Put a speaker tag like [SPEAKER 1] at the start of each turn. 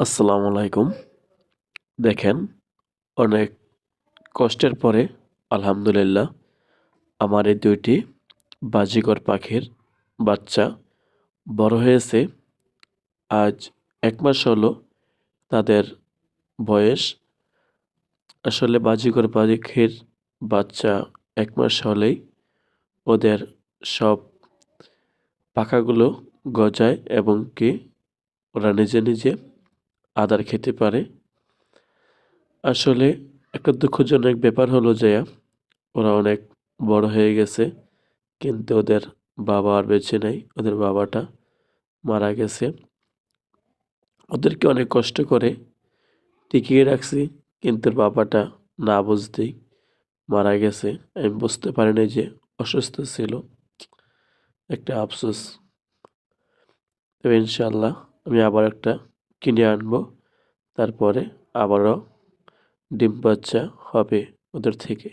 [SPEAKER 1] আসসালামু আলাইকুম। দেখেন, অনেক কষ্টের পরে, আলহামদুলিল্লাহ, আমার এই দুইটি বাজিকর পাখির বাচ্চা বড় হয়েছে। আজ এক মাস হলো তাদের বয়স। আসলে বাজিকর পাখির বাচ্চা এক মাস হলেই ওদের সব পাখাগুলো গজায় এবং কি ওরা নিজে নিজে আদার খেতে পারে। আসলে একটা দুঃখজনক ব্যাপার হলো যে, ওরা অনেক বড় হয়ে গেছে, কিন্তু ওদের বাবা আর বেঁচে নেই, ওদের বাবাটা মারা গেছে। ওদেরকে অনেক কষ্ট করে টিকিয়ে রাখছি, কিন্তু বাবাটা না বুঝতেই মারা গেছে। আমি বুঝতে পারিনি যে অসুস্থ ছিল। একটা আফসোস। তবে ইনশাল্লাহ আমি আবার একটা কিনে আনব। তারপরে আবারও ডিম বাচ্চা হবে ওদের থেকে।